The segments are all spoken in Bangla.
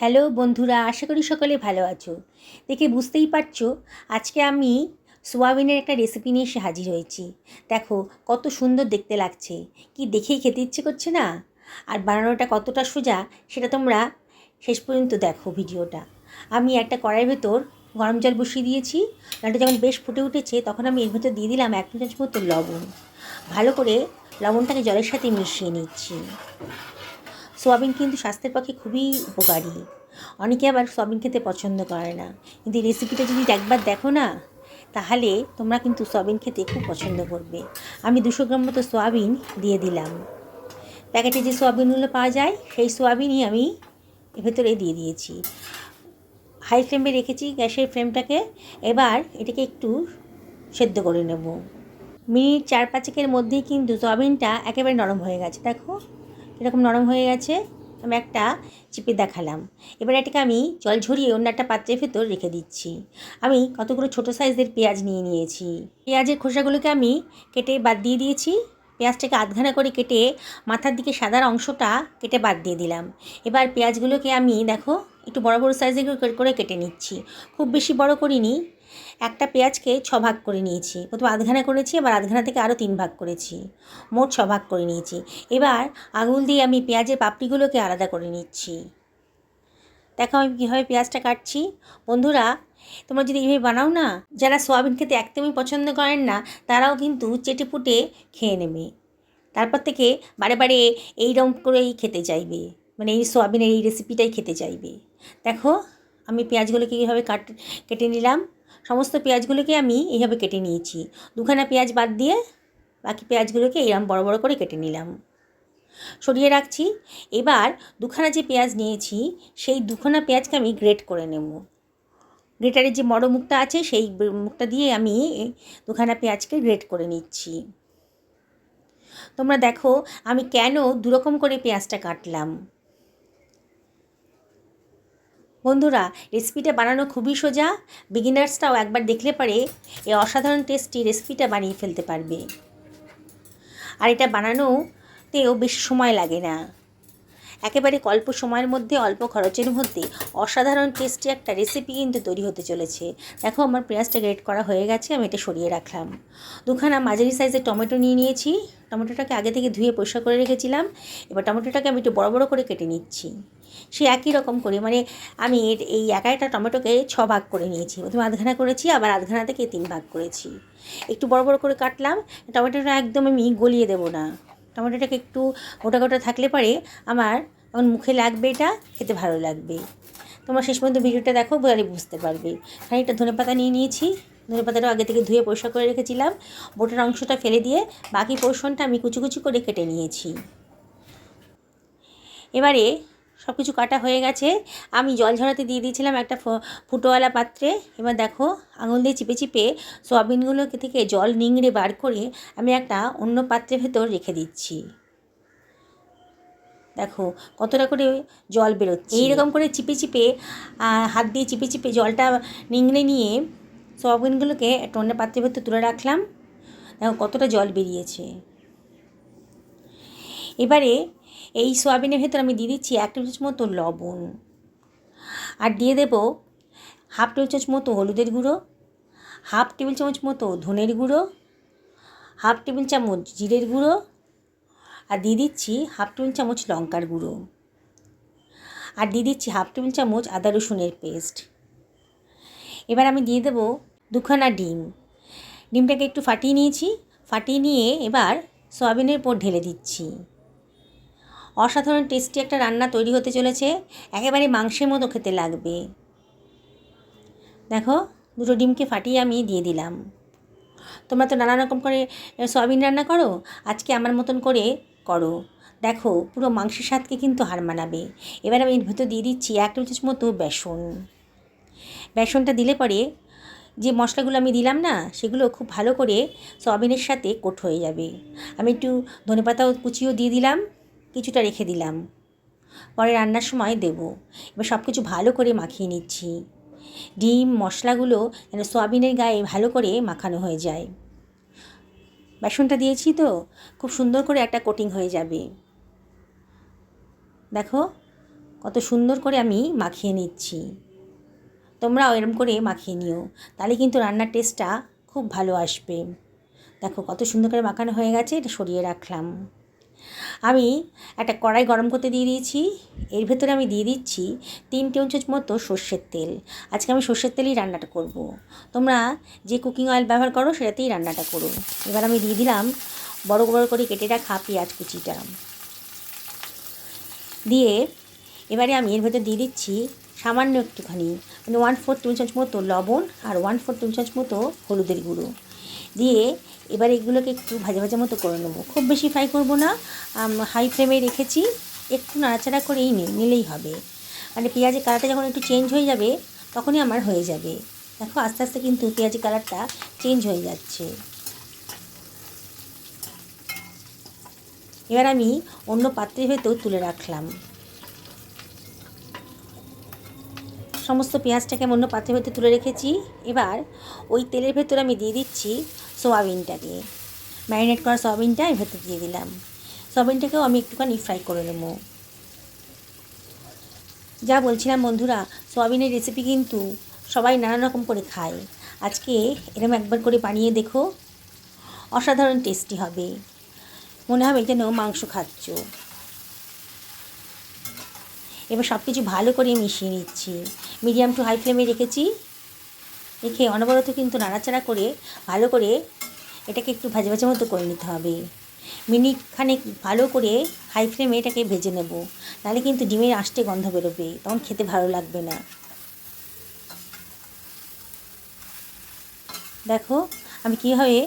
হ্যালো বন্ধুরা, আশা করি সকলে ভালো আছো। দেখে বুঝতেই পারছ, আজকে আমি সোয়াবিনের একটা রেসিপি নিয়ে এসে হাজির হয়েছি। দেখো, কত সুন্দর দেখতে লাগছে। কি দেখেই খেতে ইচ্ছে করছে না? আর বানানোটা কতটা সোজা, সেটা তোমরা শেষ পর্যন্ত দেখো ভিডিওটা। আমি একটা কড়াইয়ের ভেতর গরম জল বসিয়ে দিয়েছি। জলটা যখন বেশ ফুটে উঠেছে, তখন আমি এর ভেতর দিয়ে দিলাম এক চামচ মতো লবণ। ভালো করে লবণটাকে জলের সাথে মিশিয়ে নিচ্ছি। সোয়াবিন কিন্তু স্বাস্থ্যের পক্ষে খুবই উপকারী। অনেকে আবার সোয়াবিন খেতে পছন্দ করে না। কিন্তু এই রেসিপিটা যদি একবার দেখো না, তাহলে তোমরা কিন্তু সোয়াবিন খেতে খুব পছন্দ করবে। আমি দুশো গ্রাম মতো সোয়াবিন দিয়ে দিলাম। প্যাকেটে যে সোয়াবিনগুলো পাওয়া যায়, সেই সোয়াবিনই আমি ভেতরে দিয়ে দিয়েছি। হাই ফ্লেমে রেখেছি গ্যাসের ফ্লেমটাকে। এবার এটাকে একটু সেদ্ধ করে নেব। মিনিট চার পাঁচেকের মধ্যেই কিন্তু সোয়াবিনটা একেবারে নরম হয়ে গেছে। দেখো। এরকম নরম হয়ে গেছে, আমি একটা চিপে দেখালাম। এবার এটাকে আমি জল ঝরিয়ে অন্য একটা পাত্রের ভেতর রেখে দিচ্ছি। আমি কতগুলো ছোটো সাইজের পেঁয়াজ নিয়ে নিয়েছি। পেঁয়াজের খোসাগুলোকে আমি কেটে বাদ দিয়ে দিয়েছি। পেঁয়াজটাকে আধঘানা করে কেটে মাথার দিকে সাদার অংশটা কেটে বাদ দিয়ে দিলাম। এবার পেঁয়াজগুলোকে আমি, দেখো, একটু বড় বড় সাইজের করে কেটে নিচ্ছি। খুব বেশি বড় করিনি একটা পেঁয়াজকে ছ ভাগ করে নিয়েছি। প্রথমে আধঘানা করেছি, এবার আধঘানা থেকে আরও তিন ভাগ করেছি। মোট ছ ভাগ করে নিয়েছি। এবার আঙুল দিয়ে আমি পেঁয়াজের পাপড়িগুলোকে আলাদা করে নিচ্ছি। দেখো আমি কীভাবে পেঁয়াজটা কাটছি। বন্ধুরা, তোমরা যদি এইভাবে বানাও না, যারা সোয়াবিন খেতে একদমই পছন্দ করেন না, তারাও কিন্তু চেটে পুটে খেয়ে নেবে। তারপর থেকে বারে বারে এইরকম করেই খেতে চাইবে। মানে এই সোয়াবিনের এই রেসিপিটাই খেতে চাইবে। দেখো আমি পেঁয়াজগুলোকে কীভাবে কাট, কেটে নিলাম। সমস্ত পেঁয়াজগুলোকে আমি এইভাবে কেটে নিয়েছি। দুখানা পেঁয়াজ বাদ দিয়ে বাকি পেঁয়াজগুলোকে এরম বড় বড় করে কেটে নিলাম। সরিয়ে রাখছি। এবার দুখানা যে পেঁয়াজ নিয়েছি, সেই দুখানা পেঁয়াজকে আমি গ্রেট করে নেব। গ্রেটারের যে বড় মুখটা আছে, সেই মুখটা দিয়ে আমি দুখানা পেঁয়াজকে গ্রেট করে নিচ্ছি। তোমরা দেখো, আমি কেন দুরকম করে পেঁয়াজটা কাটলাম। বন্ধুরা রেসিপিটা বানানো খুবই সোজা। বিগিনার্সটাও একবার দেখলে পারে এই অসাধারণ টেস্টি রেসিপিটা বানিয়ে ফেলতে পারবে। আর এটা বানানোতেও বেশি সময় লাগে না। একেবারে অল্প সময়ের মধ্যে, অল্প খরচের মধ্যে অসাধারণ টেস্টি একটা রেসিপি কিন্তু তৈরি হতে চলেছে। দেখো আমার পেঁয়াজটা গ্রেট করা হয়ে গেছে, আমি এটা সরিয়ে রাখলাম। দুখানা মাঝারি সাইজের টমেটো নিয়ে নিয়েছি। টমেটোটাকে আগে থেকে ধুয়ে পরিষ্কার করে রেখেছিলাম। এবার টমেটোটাকে আমি একটু বড় বড় করে কেটে নিচ্ছি। সে একই রকম করে মানে আমি এই একা একটা টমেটোকে ছ ভাগ করে নিয়েছি। প্রথমে আধখানা করেছি, আবার আধখানা থেকে তিন ভাগ করেছি। একটু বড় বড় করে কাটলাম। টমেটোটা একদম আমি গলিয়ে দেবো না। টমেটোটাকে একটু গোটা গোটা থাকলে পরে আমার এখন মুখে লাগবে এটা, খেতে ভালো লাগবে। তোমার শেষ পর্যন্ত ভিডিওটা দেখো বলে বুঝতে পারবে। খানিকটা ধনে পাতা নিয়ে নিয়েছি। ধনে পাতাটা আগে থেকে ধুয়ে পরিষ্কার করে রেখেছিলাম। বোটার অংশটা ফেলে দিয়ে বাকি পোষণটা আমি কুচি কুচি করে কেটে নিয়েছি। এবারে সব কিছু কাটা হয়ে গেছে। আমি জল ঝরাতে দিয়ে দিয়েছিলাম একটা ফুটোওয়ালা পাত্রে। এবার দেখো আঙুল দিয়ে চিপে চিপে সোয়াবিনগুলোকে থেকে জল নিংড়ে বার করে আমি একটা অন্য পাত্রের ভেতর রেখে দিচ্ছি। দেখো কতটা করে জল বেরোচ্ছে। এইরকম করে চিপে চিপে হাত দিয়ে চিপে চিপে জলটা নিংড়ে নিয়ে সোয়াবিনগুলোকে একটা অন্য পাত্রের ভেতর তুলে রাখলাম। দেখো কতটা জল বেরিয়েছে। এবারে এই সোয়াবিনের ভেতর আমি দিয়ে দিচ্ছি এক টেবিল চামচ মতো লবণ। আর দিয়ে দেব হাফ টেবিল চামচ মতো হলুদের গুঁড়ো, হাফ টেবিল চামচ মতো ধনের গুঁড়ো, হাফ টেবিল চামচ জিরের গুঁড়ো, আর দিয়ে দিচ্ছি হাফ টেবিল চামচ লঙ্কার গুঁড়ো। আর দিয়ে দিচ্ছি হাফ টেবিল চামচ আদা রসুনের পেস্ট। এবার আমি দিয়ে দেবো দুখানা ডিম। ডিমটাকে একটু ফাটিয়ে নিয়েছি, ফাটিয়ে নিয়ে এবার সয়াবিনের উপর ঢেলে দিচ্ছি। অসাধারণ টেস্টি একটা রান্না তৈরি হতে চলেছে। একেবারে মাংসের মতো খেতে লাগবে। দেখো, দুটো ডিমকে ফাটিয়ে আমি দিয়ে দিলাম। তোমরা তো নানা রকম করে সয়াবিন রান্না করো, আজকে আমার মতন করে করো। দেখো, পুরো মাংসের স্বাদকে কিন্তু হার মানাবে। এবার আমি ভেতর দিয়ে দিচ্ছি এক টেবিল মতো বেসন। বেসনটা দিলে পরে যে মশলাগুলো আমি দিলাম না, সেগুলো খুব ভালো করে সয়াবিনের সাথে কোট হয়ে যাবে। আমি একটু ধনেপাতাও কুচিও দিয়ে দিলাম। কিছুটা রেখে দিলাম। পরে রান্নার সময় দেব। এবার সব কিছু ভালো করে মাখিয়ে নিচ্ছি। ডিম, মশলাগুলো যেন সয়াবিনের গায়ে ভালো করে মাখানো হয়ে যায়। বেসনটা দিয়েছি তো, খুব সুন্দর করে একটা কোটিং হয়ে যাবে। দেখো, কত সুন্দর করে আমি মাখিয়ে নিচ্ছি। তোমরাও এরম করে মাখিয়ে নিও, তাহলে কিন্তু রান্নার টেস্টটা খুব ভালো আসবে। দেখো, কত সুন্দর করে মাখানো হয়ে গেছে, এটা সরিয়ে রাখলাম। আমি একটা কড়াই গরম করতে দিয়ে দিয়েছি। এর ভেতরে আমি দিয়ে দিচ্ছি তিন চামচ মতো সর্ষের তেল। আজকে আমি সর্ষের তেলেই রান্নাটা করব। তোমরা যে কুকিং অয়েল ব্যবহার করো সেটাতেই রান্নাটা করো। এবার আমি দিয়ে দিলাম বড় বড় করে কেটে রাখা পেঁয়াজ কুচিটা। দিয়ে এবারে আমি এর ভেতর দিয়ে দিচ্ছি সামান্য একটুখানি মানে ওয়ান ফোর টেবিল চামচ মতো লবণ আর ওয়ান ফোর টেবিল চামচ মতো হলুদের গুঁড়ো। দিয়ে এবার এগুলোকে একটু ভাজা ভাজা মতো করে নেব। খুব বেশি ফ্রাই করব না হাই ফ্লেমে রেখেছি, একটু নাড়াচাড়া করেই নে নিলেই হবে। মানে পেঁয়াজের কালারটা যখন একটু চেঞ্জ হয়ে যাবে, তখনই আমার হয়ে যাবে। দেখো আস্তে আস্তে কিন্তু পেঁয়াজের কালারটা চেঞ্জ হয়ে যাচ্ছে। এবার আমি অন্য পাত্রের ভেতর তুলে রাখলাম। সমস্ত পেঁয়াজটাকে আমি অন্য পাত্রের ভেতরে তুলে রেখেছি। এবার ওই তেলের ভেতর আমি দিয়ে দিচ্ছি সোয়াবিনটাকে ম্যারিনেট করা সোয়াবিনটা এর ভেতর দিয়ে দিলাম। সোয়াবিনটাকেও আমি একটুখানি ফ্রাই করে নেব। যা বলছিলাম বন্ধুরা, সোয়াবিনের রেসিপি কিন্তু সবাই নানা রকম করে খায়। আজকে এরম একবার করে বানিয়ে দেখো, অসাধারণ টেস্টি হবে। মনে হবে যেন মাংস খাচ্ছ। এবার সব কিছু ভালো করে মিশিয়ে নিচ্ছি। মিডিয়াম টু হাই ফ্লেমে রেখেছি। রেখে অনবরত কিন্তু নাড়াচাড়া করে, ভালো করে এটাকে একটু ভাজা ভাজা মতো করে নিতে হবে। মিনিট খানেক ভালো করে হাই ফ্লেমে এটাকে ভেজে নেব। নাহলে কিন্তু ডিমের আষ্টে গন্ধ বেরোবে, তখন খেতে ভালো লাগবে না। দেখো, আমি কীভাবে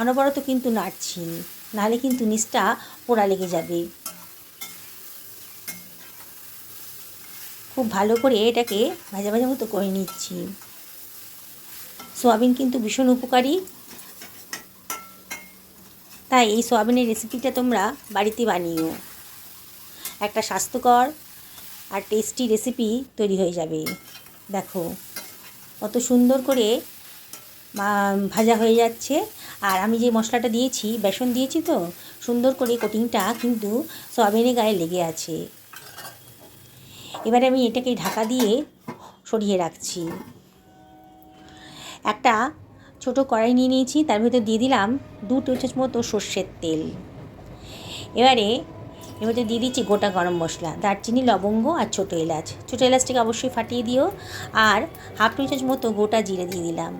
অনবরত কিন্তু নাড়ছি, নাহলে কিন্তু নিচটা পোড়া লেগে যাবে। খুব ভালো করে এটাকে ভাজা ভাজা মতো করে নিচ্ছি। সোয়াবিন কিন্তু ভীষণ উপকারী। তাই এই সোয়াবিনের রেসিপিটা তোমরা বাড়িতে বানিও। একটা স্বাস্থ্যকর আর টেস্টি রেসিপি তৈরি হয়ে যাবে। দেখো, কত সুন্দর করে ভাজা হয়ে যাচ্ছে। আর আমি যে মশলাটা দিয়েছি, বেসন দিয়েছি তো, সুন্দর করে কোটিংটা কিন্তু সোয়াবিনের গায়ে লেগে আছে। এবারে আমি এটাকে ঢাকা দিয়ে সরিয়ে রাখছি। একটা ছোট কড়াই নিয়ে নিয়েছি, তার ভিতর দিয়ে দিলাম দু টেবিল মতো সর্ষের তেল। এবারে এর মধ্যে দিয়ে দিচ্ছি গোটা গরম মশলা, দারচিনি, লবঙ্গ আর ছোটো এলাচ। ছোটো এলাচটাকে অবশ্যই ফাটিয়ে দিও আর হাফ টেবিল চামচ মতো গোটা জিরে দিয়ে দিলাম।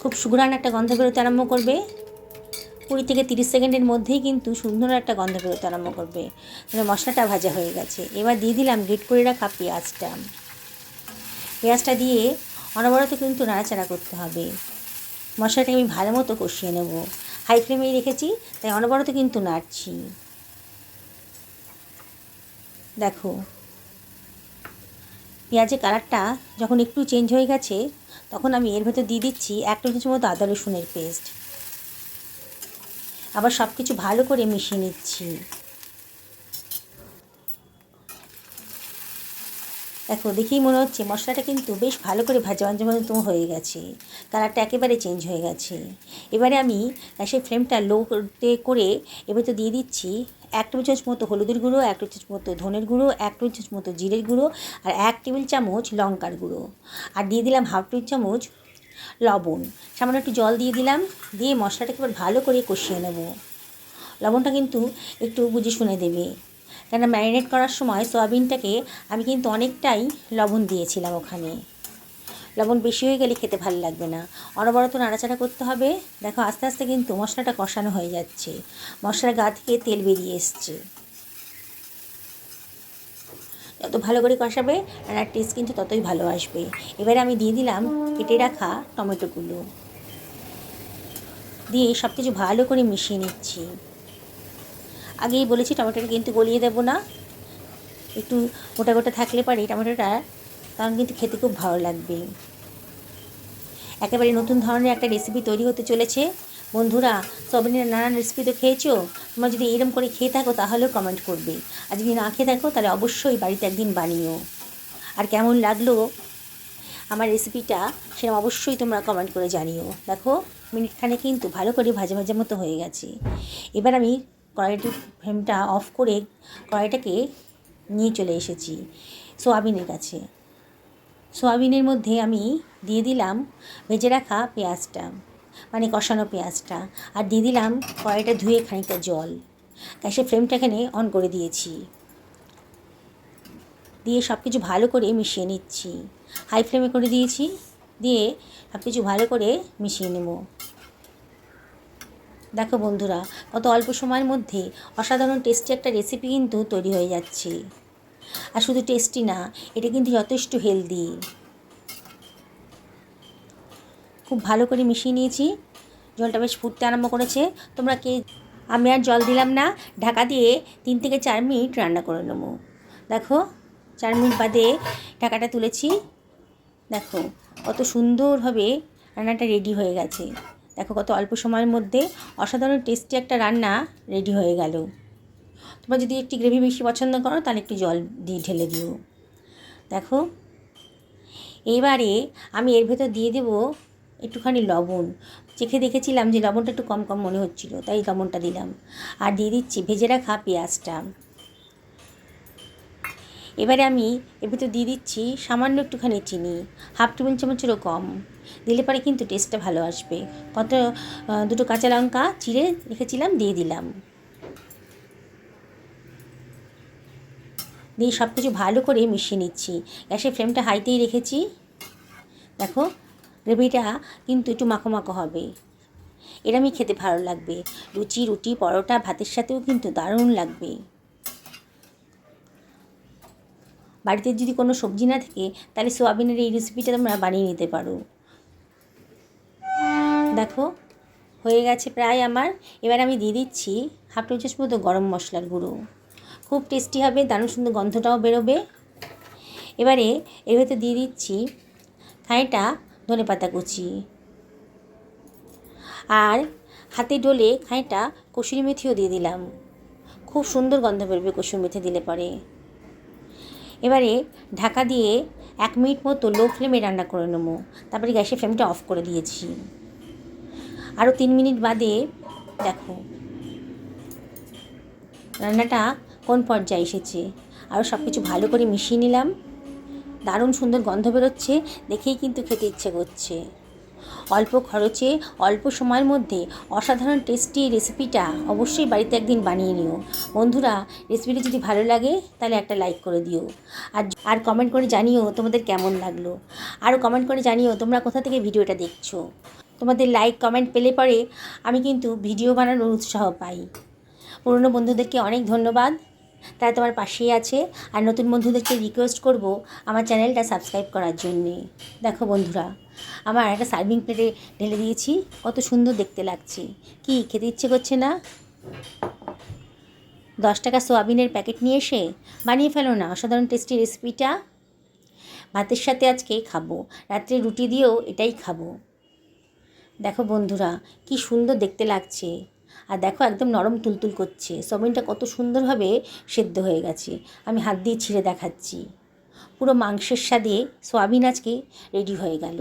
খুব সুঘ্রাণ একটা গন্ধ বেরোতে আরম্ভ করবে। কুড়ি থেকে তিরিশ সেকেন্ডের মধ্যেই কিন্তু সুন্দর একটা গন্ধ বেরোতে আরম্ভ করবে। মানে মশলাটা ভাজা হয়ে গেছে। এবার দিয়ে দিলাম গ্রেট করে রাখা পেঁয়াজটা। পেঁয়াজটা দিয়ে অনবরত কিন্তু নাড়াচাড়া করতে হবে। মশলাটাকে আমি ভালো মতো কষিয়ে নেব। হাই ফ্লেমেই রেখেছি, তাই অনবরত কিন্তু নাড়ছি। দেখো, পেঁয়াজের কালারটা যখন একটু চেঞ্জ হয়ে গেছে, তখন আমি এর ভেতর দিয়ে দিচ্ছি এক টেবিল মতো আদা রসুনের পেস্ট আবার সব কিছু ভালো করে মিশিয়ে নিচ্ছি। দেখো, দেখেই মনে হচ্ছে মশলাটা কিন্তু বেশ ভালো করে ভাজা ভাজা মতো হয়ে গেছে। কালারটা একেবারে চেঞ্জ হয়ে গেছে। এবারে আমি সেই ফ্লেমটা লোতে করে এবার তো দিয়ে দিচ্ছি এক টেবিল চামচ মতো হলুদের গুঁড়ো, এক টেবিল চামচ মতো ধনের গুঁড়ো, এক টেবিল চামচ মতো জিরের গুঁড়ো আর এক টেবিল চামচ লঙ্কার গুঁড়ো। আর দিয়ে দিলাম হাফ টেবিল চামচ লবণ। সামান্য একটু জল দিয়ে দিলাম, দিয়ে মশলাটাকে এবার ভালো করে কষিয়ে নেব। লবণটা কিন্তু একটু বুঝে শুনে দেবে। কেন ম্যারিনেট করার সময় সয়াবিনটাকে আমি কিন্তু অনেকটাই লবণ দিয়েছিলাম ওখানে। লবণ বেশি হয়ে গেলে খেতে ভালো লাগবে না। অনবরত নাড়াচাড়া করতে হবে। দেখো আস্তে আস্তে কিন্তু মশলাটা কষানো হয়ে যাচ্ছে। মশলার গা থেকে তেল বেরিয়ে এসছে। যত ভালো করে কষাবে আর আর টেস্ট কিন্তু ততই ভালো আসবে। এবারে আমি দিয়ে দিলাম কেটে রাখা টমেটোগুলো। দিয়ে সব কিছু ভালো করে মিশিয়ে নিচ্ছি। আগেই বলেছি টমেটোটা কিন্তু গলিয়ে দেবো না। একটু গোটা গোটা থাকলে পারে টমেটোটা তখন কিন্তু খেতে খুব ভালো লাগবে। একেবারে নতুন ধরনের একটা রেসিপি তৈরি হতে চলেছে। বন্ধুরা সবিনের নানান রেসিপি তো খেয়েছো? তোমরা যদি এরম করে খেয়ে থাকো, তাহলেও কমেন্ট করবে। আর যদি না খেয়ে থাকো, তাহলে অবশ্যই বাড়িতে একদিন বানিও। আর কেমন লাগল আমার রেসিপিটা সেরকম অবশ্যই তোমরা কমেন্ট করে জানিও। দেখো মিনিটখানে কিন্তু ভালো করে ভাজা ভাজা মতো হয়ে গেছে। এবার আমি কড়াইটির ফ্লেমটা অফ করে কড়াইটাকে নিয়ে চলে এসেছি, সোয়াবিনের কাছে। সোয়াবিনের মধ্যে আমি দিয়ে দিলাম, ভেজে রাখা পেঁয়াজটা। মানে কষানো পেঁয়াজটা। আর দিয়ে দিলাম কড়াইটা ধুয়ে খানিকটা জল। গ্যাসের ফ্লেমটা এখানে অন করে দিয়েছি। দিয়ে সব কিছু ভালো করে মিশিয়ে নিচ্ছি। হাই ফ্লেমে করে দিয়েছি। দিয়ে সব কিছু ভালো করে মিশিয়ে নেব। দেখো বন্ধুরা, কত অল্প সময়ের মধ্যে অসাধারণ টেস্টি একটা রেসিপি কিন্তু তৈরি হয়ে যাচ্ছে। আর শুধু টেস্টি না, এটা কিন্তু যথেষ্ট হেলদি খুব ভালো করে মিশিয়ে নিয়েছি। জলটা বেশ ফুটতে আরম্ভ করেছে। তোমরা কে, আমি আর জল দিলাম না। ঢাকা দিয়ে তিন থেকে চার মিনিট রান্না করে নেব। দেখো, চার মিনিট বাদে ঢাকাটা তুলেছি। দেখো, কত সুন্দরভাবে রান্নাটা রেডি হয়ে গেছে। দেখো, কত অল্প সময়ের মধ্যে অসাধারণ টেস্টি একটা রান্না রেডি হয়ে গেল। তোমরা যদি একটি গ্রেভি বেশি পছন্দ করো, তাহলে একটু জল দিয়ে ঢেলে দিও। দেখো এবারে আমি এর ভেতর দিয়ে দেবো একটুখানি লবণ। চেখে দেখেছিলাম যে লবণটা একটু কম কম মনে হচ্ছিল, তাই লবণটা দিলাম। আর দিয়ে দিচ্ছি, ভেজে রাখা পেঁয়াজটা। এবারে আমি এর ভিতর দিয়ে দিচ্ছি সামান্য একটুখানি চিনি, হাফ টেবিল চামচেরও কম। দিলে পরে কিন্তু টেস্টটা ভালো আসবে। কত দুটো কাঁচা লঙ্কা চিড়ে রেখেছিলাম, দিয়ে দিলাম। দিয়ে সব কিছু ভালো করে মিশিয়ে নিচ্ছি। গ্যাসের ফ্লেমটা হাইতেই রেখেছি। দেখো গ্রেভিটা কিন্তু একটু মাখো মাখো হবে এরমই খেতে ভালো লাগবে। লুচি, রুটি, পরোটা, ভাতের সাথেও কিন্তু দারুণ লাগবে। বাড়িতে যদি কোনো সবজি না থাকে, তাহলে সোয়াবিনের এই রেসিপিটা তোমরা বানিয়ে নিতে পারো। দেখো, হয়ে গেছে প্রায় আমার। এবার আমি দিয়ে দিচ্ছি হাফ টেবিল চামচ মতো গরম মশলার গুঁড়ো। খুব টেস্টি হবে, দারুণ সুন্দর গন্ধটাও বেরোবে। এবারে এর ভেতর দিয়ে দিচ্ছি খানিকটা ধনে পাতা কুচি। আর হাতে ডলে খানিকটা কসুরি মেথিও দিয়ে দিলাম। খুব সুন্দর গন্ধ বেরোবে কসুরি মেথি দিলে পরে। এবারে ঢাকা দিয়ে এক মিনিট মতো লো ফ্লেমে রান্না করে নেব। তারপরে গ্যাসের ফ্লেমটা অফ করে দিয়েছি। আরও তিন মিনিট বাদে দেখো। রান্নাটা কোন পর্যায়ে এসেছে? আরও সব কিছু ভালো করে মিশিয়ে নিলাম। দারুণ সুন্দর গন্ধ বেরোচ্ছে, দেখেই কিন্তু খেতে ইচ্ছে করছে। অল্প খরচে, অল্প সময়ের মধ্যে অসাধারণ টেস্টি রেসিপিটা অবশ্যই বাড়িতে একদিন বানিয়ে নিও। বন্ধুরা রেসিপিটি যদি ভালো লাগে, তাহলে একটা লাইক করে দিও। আর আর কমেন্ট করে জানিও তোমাদের কেমন লাগল। আরও কমেন্ট করে জানিও তোমরা কোথা থেকে ভিডিওটা দেখছ। তোমাদের লাইক কমেন্ট পেলে পরে আমি কিন্তু ভিডিও বানানোর উৎসাহ পাই। পুরনো বন্ধুদেরকে অনেক ধন্যবাদ। তারা তোমার পাশেই আছে। আর নতুন বন্ধুদেরকে রিকোয়েস্ট করব আমার চ্যানেলটা সাবস্ক্রাইব করার জন্যে। দেখো বন্ধুরা, আমার একটা সার্ভিং প্লেটে ঢেলে দিয়েছি। কত সুন্দর দেখতে লাগছে। কি, খেতে ইচ্ছে করছে না? দশ টাকা সোয়াবিনের প্যাকেট নিয়ে এসে বানিয়ে ফেলো না। অসাধারণ টেস্টি রেসিপিটা ভাতের সাথে আজকে খাব। রাত্রে রুটি দিয়েও এটাই খাব। দেখো বন্ধুরা, কি সুন্দর দেখতে লাগছে। আর দেখো একদম নরম তুলতুল করছে। সোয়াবিনটা কত সুন্দরভাবে সেদ্ধ হয়ে গেছে। আমি হাত দিয়ে ছিঁড়ে দেখাচ্ছি। পুরো মাংসের স্বাদে সোয়াবিন আজকে রেডি হয়ে গেল।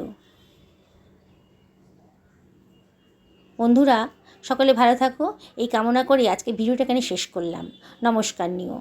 বন্ধুরা, সকলে ভালো থাকো। এই কামনা করে আজকে ভিডিওটা এখানে শেষ করলাম। নমস্কার নিও।